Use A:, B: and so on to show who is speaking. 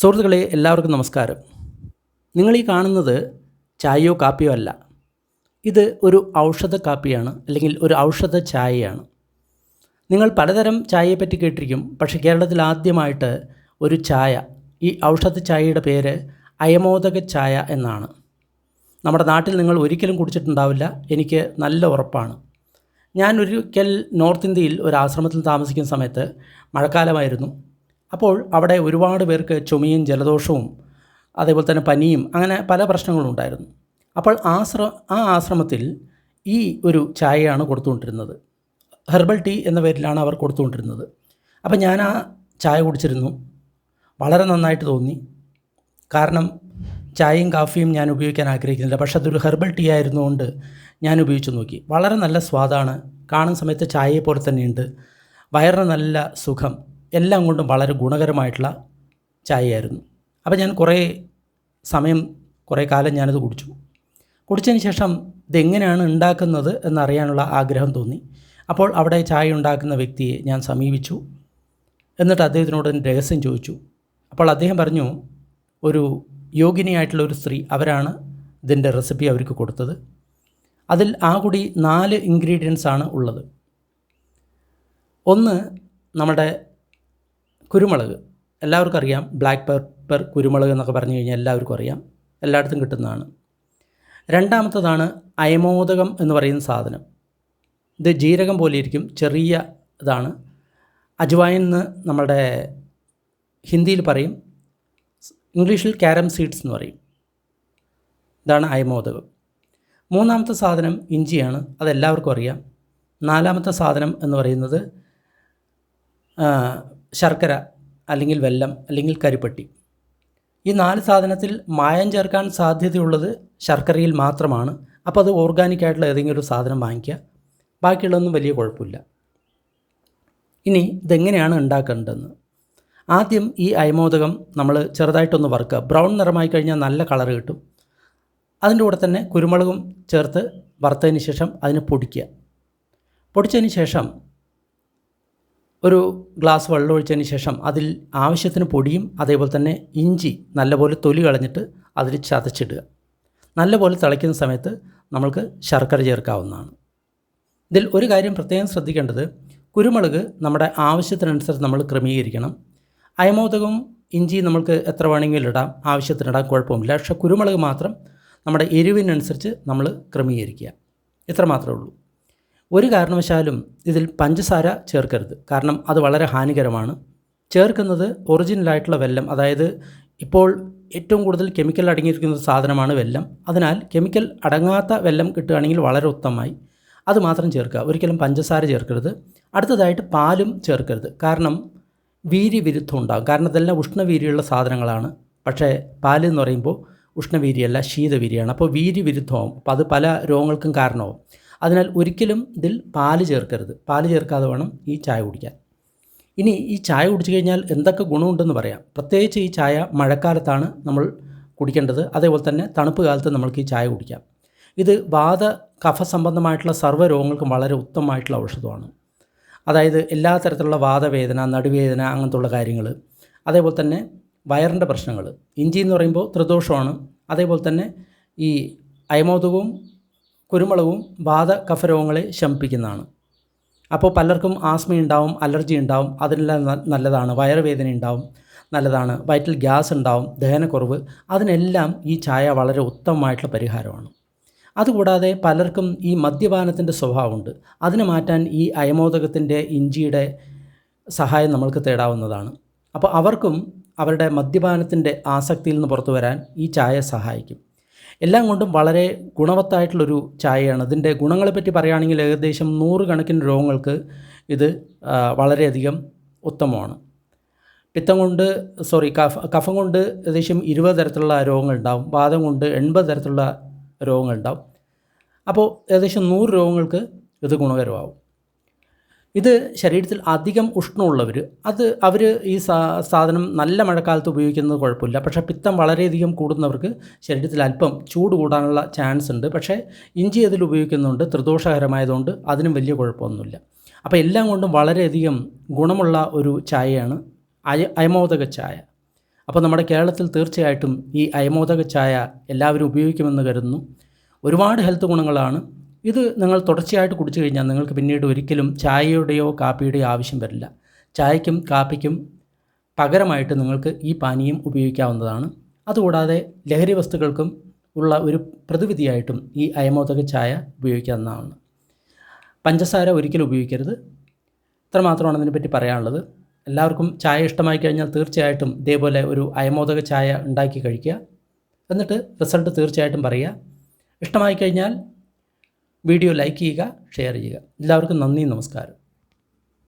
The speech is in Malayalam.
A: സുഹൃത്തുക്കളെ എല്ലാവർക്കും നമസ്കാരം. നിങ്ങൾ ഈ കാണുന്നത് ചായയോ കാപ്പിയോ അല്ല. ഇത് ഒരു ഔഷധ കാപ്പിയാണ് അല്ലെങ്കിൽ ഒരു ഔഷധ ചായയാണ്. നിങ്ങൾ പലതരം ചായയെപ്പറ്റി കേട്ടിരിക്കും പക്ഷേ കേരളത്തിൽ ആദ്യമായിട്ട് ഒരു ചായ ഈ ഔഷധ ചായയുടെ പേര് അയമോദക ചായ എന്നാണ്. നമ്മുടെ നാട്ടിൽ നിങ്ങൾ ഒരിക്കലും കുടിച്ചിട്ടുണ്ടാവില്ല എനിക്ക് നല്ല ഉറപ്പാണ്. ഞാൻ ഒരിക്കൽ നോർത്ത് ഇന്ത്യയിൽ ഒരു ആശ്രമത്തിൽ താമസിക്കുന്ന സമയത്ത് മഴക്കാലമായിരുന്നു. അപ്പോൾ അവിടെ ഒരുപാട് പേർക്ക് ചുമയും ജലദോഷവും അതേപോലെ തന്നെ പനിയും അങ്ങനെ പല പ്രശ്നങ്ങളും ഉണ്ടായിരുന്നു. അപ്പോൾ ആശ്ര ആ ആശ്രമത്തിൽ ഈ ഒരു ചായയാണ് കൊടുത്തുകൊണ്ടിരുന്നത്. ഹെർബൽ ടീ എന്ന പേരിലാണ് അവർ കൊടുത്തുകൊണ്ടിരുന്നത്. അപ്പോൾ ഞാൻ ആ ചായ കുടിച്ചിരുന്നു. വളരെ നന്നായിട്ട് തോന്നി. കാരണം ചായയും കാഫിയും ഞാൻ ഉപയോഗിക്കാൻ ആഗ്രഹിക്കുന്നില്ല. പക്ഷേ അതൊരു ഹെർബൽ ടീ ആയിരുന്നുകൊണ്ട് ഞാൻ ഉപയോഗിച്ച് നോക്കി. വളരെ നല്ല സ്വാദാണ്. കാണുന്ന സമയത്ത് ചായയെ പോലെ തന്നെയുണ്ട്. വയറിന് നല്ല സുഖം. എല്ലാം കൊണ്ടും വളരെ ഗുണകരമായിട്ടുള്ള ചായയായിരുന്നു. അപ്പോൾ ഞാൻ കുറേ സമയം കുറേ കാലം ഞാനത് കുടിച്ചു. കുടിച്ചതിന് ശേഷം ഇതെങ്ങനെയാണ് ഉണ്ടാക്കുന്നത് എന്നറിയാനുള്ള ആഗ്രഹം തോന്നി. അപ്പോൾ അവിടെ ചായ ഉണ്ടാക്കുന്ന വ്യക്തിയെ ഞാൻ സമീപിച്ചു. എന്നിട്ട് അദ്ദേഹത്തിനോട് രഹസ്യം ചോദിച്ചു. അപ്പോൾ അദ്ദേഹം പറഞ്ഞു ഒരു യോഗിനിയായിട്ടുള്ള ഒരു സ്ത്രീ അവരാണ് ഇതിന്റെ റെസിപ്പി അവർക്ക് കൊടുത്തത്. അതിൽ ആ കൂടി നാല് ഇൻഗ്രീഡിയൻസ് ആണ് ഉള്ളത്. ഒന്ന് നമ്മുടെ കുരുമുളക്. എല്ലാവർക്കും അറിയാം ബ്ലാക്ക് പെപ്പർ കുരുമുളക് എന്നൊക്കെ പറഞ്ഞു കഴിഞ്ഞാൽ എല്ലാവർക്കും അറിയാം. എല്ലായിടത്തും കിട്ടുന്നതാണ്. രണ്ടാമത്തതാണ് അയമോദകം എന്ന് പറയുന്ന സാധനം. ഇത് ജീരകം പോലെ ഇരിക്കും ചെറിയ ഇതാണ്. അജ്വായൻ എന്ന് നമ്മുടെ ഹിന്ദിയിൽ പറയും. ഇംഗ്ലീഷിൽ ക്യാരം സീഡ്സ് എന്ന് പറയും. ഇതാണ് അയമോദകം. മൂന്നാമത്തെ സാധനം ഇഞ്ചിയാണ് അതെല്ലാവർക്കും അറിയാം. നാലാമത്തെ സാധനം എന്ന് പറയുന്നത് ശർക്കര അല്ലെങ്കിൽ വെല്ലം അല്ലെങ്കിൽ കരിപ്പട്ടി. ഈ നാല് സാധനത്തിൽ മായം ചേർക്കാൻ സാധ്യതയുള്ളത് ശർക്കരയിൽ മാത്രമാണ്. അപ്പോൾ അത് ഓർഗാനിക് ആയിട്ടുള്ള ഏതെങ്കിലും ഒരു സാധനം വാങ്ങിക്കുക. ബാക്കിയുള്ളതൊന്നും വലിയ കുഴപ്പമില്ല. ഇനി ഇതെങ്ങനെയാണ് ഉണ്ടാക്കേണ്ടതെന്ന്. ആദ്യം ഈ അയമോദകം നമ്മൾ ചെറുതായിട്ടൊന്ന് വറുക്കുക. ബ്രൗൺ നിറമായി കഴിഞ്ഞാൽ നല്ല കളർ കിട്ടും. അതിന്റെ കൂടെ തന്നെ കുരുമുളകും ചേർത്ത് വറുത്തതിന് ശേഷം അതിനെ പൊടിക്കുക. പൊടിച്ചതിന് ശേഷം ഒരു ഗ്ലാസ് വെള്ളം ഒഴിച്ചതിന് ശേഷം അതിൽ ആവശ്യത്തിന് പൊടിയും അതേപോലെ തന്നെ ഇഞ്ചി നല്ലപോലെ തൊലി കളഞ്ഞിട്ട് അതിൽ ചതച്ചിടുക. നല്ലപോലെ തിളയ്ക്കുന്ന സമയത്ത് നമ്മൾക്ക് ശർക്കര ചേർക്കാവുന്നതാണ്. ഇതിൽ ഒരു കാര്യം പ്രത്യേകം ശ്രദ്ധിക്കേണ്ടത് കുരുമുളക് നമ്മുടെ ആവശ്യത്തിനനുസരിച്ച് നമ്മൾ ക്രമീകരിക്കണം. അയമോദകവും ഇഞ്ചി നമ്മൾക്ക് എത്ര വേണമെങ്കിലും ഇടാം ആവശ്യത്തിനിടാം കുഴപ്പമില്ല പക്ഷേ കുരുമുളക് മാത്രം നമ്മുടെ എരിവിനനുസരിച്ച് നമ്മൾ ക്രമീകരിക്കുക. ഇത്ര മാത്രമേ ഉള്ളൂ. ഒരു കാരണവശാലും ഇതിൽ പഞ്ചസാര ചേർക്കരുത്. കാരണം അത് വളരെ ഹാനികരമാണ്. ചേർക്കുന്നത് ഒറിജിനലായിട്ടുള്ള വെല്ലം അതായത് ഇപ്പോൾ ഏറ്റവും കൂടുതൽ കെമിക്കൽ അടങ്ങിയിരിക്കുന്ന സാധനമാണ് വെല്ലം. അതിനാൽ കെമിക്കൽ അടങ്ങാത്ത വെല്ലം കിട്ടുകയാണെങ്കിൽ വളരെ ഉത്തമമായി. അത് മാത്രം ചേർക്കുക. ഒരിക്കലും പഞ്ചസാര ചേർക്കരുത്. അടുത്തതായിട്ട് പാലും ചേർക്കരുത്. കാരണം വീരി വിരുദ്ധം ഉണ്ടാകും. കാരണം ഇതെല്ലാം ഉഷ്ണവീരിയുള്ള സാധനങ്ങളാണ്. പക്ഷേ പാൽ എന്ന് പറയുമ്പോൾ ഉഷ്ണവീര്യല്ല ശീതവീര്യമാണ് അപ്പോൾ വീരി വിരുദ്ധമാവും. അപ്പോൾ അത് പല രോഗങ്ങൾക്കും കാരണമാവും. അതിനാൽ ഒരിക്കലും ഇതിൽ പാൽ ചേർക്കരുത്. പാൽ ചേർക്കാതെ വേണം ഈ ചായ കുടിക്കാൻ. ഇനി ഈ ചായ കുടിച്ചു കഴിഞ്ഞാൽ എന്തൊക്കെ ഗുണമുണ്ടെന്ന് പറയാം. പ്രത്യേകിച്ച് ഈ ചായ മഴക്കാലത്താണ് നമ്മൾ കുടിക്കേണ്ടത്. അതേപോലെ തന്നെ തണുപ്പ് കാലത്ത് നമ്മൾക്ക് ഈ ചായ കുടിക്കാം. ഇത് വാത കഫ സംബന്ധമായിട്ടുള്ള സർവ രോഗങ്ങൾക്കും വളരെ ഉത്തമമായിട്ടുള്ള ഔഷധമാണ്. അതായത് എല്ലാ തരത്തിലുള്ള വാദവേദന നടുവേദന അങ്ങനത്തുള്ള കാര്യങ്ങൾ. അതേപോലെ തന്നെ വയറിന്റെ പ്രശ്നങ്ങൾ. ഇഞ്ചി എന്ന് പറയുമ്പോൾ ത്രിദോഷമാണ്. അതേപോലെ തന്നെ ഈ അയമോദകവും കുരുമുളകും വാത കഫരോഗങ്ങളെ ശമിപ്പിക്കുന്നതാണ്. അപ്പോൾ പലർക്കും ആസ്മ ഉണ്ടാവും അലർജി ഉണ്ടാവും അതിനെല്ലാം നല്ലതാണ് വയറുവേദന ഉണ്ടാവും നല്ലതാണ് വയറ്റിൽ ഗ്യാസ് ഉണ്ടാവും ദഹനക്കുറവ് അതിനെല്ലാം ഈ ചായ വളരെ ഉത്തമമായിട്ടുള്ള പരിഹാരമാണ്. അതുകൂടാതെ പലർക്കും ഈ മദ്യപാനത്തിന്റെ സ്വഭാവമുണ്ട്. അതിനെ മാറ്റാൻ ഈ അയമോദകത്തിന്റെ ഇഞ്ചിയുടെ സഹായം നമ്മൾക്ക് തേടാവുന്നതാണ്. അപ്പോൾ അവർക്കും അവരുടെ മദ്യപാനത്തിന്റെ ആസക്തിയിൽ നിന്ന് പുറത്തു വരാൻ ഈ ചായ സഹായിക്കും. എല്ലാം കൊണ്ടും വളരെ ഗുണവത്തായിട്ടുള്ളൊരു ചായയാണ്. ഇതിന്റെ ഗുണങ്ങളെപ്പറ്റി പറയുകയാണെങ്കിൽ ഏകദേശം നൂറുകണക്കിന് രോഗങ്ങൾക്ക് ഇത് വളരെയധികം ഉത്തമമാണ്. പിത്തം കൊണ്ട് സോറി കഫ കഫം കൊണ്ട് ഏകദേശം ഇരുപത് തരത്തിലുള്ള രോഗങ്ങളുണ്ടാവും വാദം കൊണ്ട് എൺപത് തരത്തിലുള്ള രോഗങ്ങളുണ്ടാവും അപ്പോൾ ഏകദേശം നൂറ് രോഗങ്ങൾക്ക് ഇത് ഗുണകരമാവും. ഇത് ശരീരത്തിൽ അധികം ഉഷ്ണമുള്ളവർ അത് അവർ ഈ സാധനം നല്ല മഴക്കാലത്ത് ഉപയോഗിക്കുന്നത് കുഴപ്പമില്ല. പക്ഷേ പിത്തം വളരെയധികം കൂടുന്നവർക്ക് ശരീരത്തിൽ അല്പം ചൂട് കൂടാനുള്ള ചാൻസ് ഉണ്ട്. പക്ഷേ ഇഞ്ചി അതിൽ ഉപയോഗിക്കുന്നുണ്ട് ത്രിദോഷകരമായതുകൊണ്ട് അതിനും വലിയ കുഴപ്പമൊന്നുമില്ല. അപ്പോൾ എല്ലാം കൊണ്ടും വളരെയധികം ഗുണമുള്ള ഒരു ചായയാണ് അയ അയമോദക ചായ. അപ്പോൾ നമ്മുടെ കേരളത്തിൽ തീർച്ചയായിട്ടും ഈ അയമോദക ചായ എല്ലാവരും ഉപയോഗിക്കുമെന്ന് കരുതുന്നു. ഒരുപാട് ഹെൽത്ത് ഗുണങ്ങളാണ്. ഇത് നിങ്ങൾ തുടർച്ചയായിട്ട് കുടിച്ചു കഴിഞ്ഞാൽ നിങ്ങൾക്ക് പിന്നീട് ഒരിക്കലും ചായയുടെയോ കാപ്പിയുടെയോ ആവശ്യം വരില്ല. ചായയ്ക്കും കാപ്പിക്കും പകരമായിട്ട് നിങ്ങൾക്ക് ഈ പാനീയം ഉപയോഗിക്കാവുന്നതാണ്. അതുകൂടാതെ ലഹരി വസ്തുക്കൾക്കും ഉള്ള ഒരു പ്രതിവിധിയായിട്ടും ഈ അയമോദക ചായ ഉപയോഗിക്കാവുന്നതാണ്. പഞ്ചസാര ഒരിക്കലും ഉപയോഗിക്കരുത്. ഇത്രമാത്രമാണ് ഇതിനെപ്പറ്റി പറയാനുള്ളത്. എല്ലാവർക്കും ചായ ഇഷ്ടമായി കഴിഞ്ഞാൽ തീർച്ചയായിട്ടും ഇതേപോലെ ഒരു അയമോദക ചായ ഉണ്ടാക്കി കഴിക്കുക. എന്നിട്ട് റിസൾട്ട് തീർച്ചയായിട്ടും പറയുക. ഇഷ്ടമായി കഴിഞ്ഞാൽ വീഡിയോ ലൈക്ക് ചെയ്യുക ഷെയർ ചെയ്യുക. എല്ലാവർക്കും നന്ദി നമസ്കാരം.